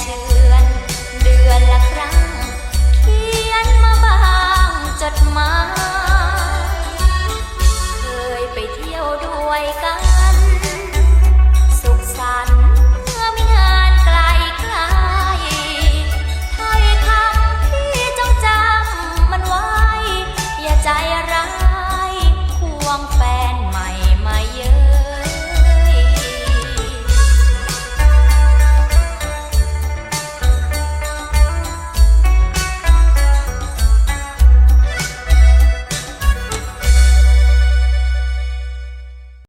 เชือเดือนละครั้ง เขียนมาบางจดหมาย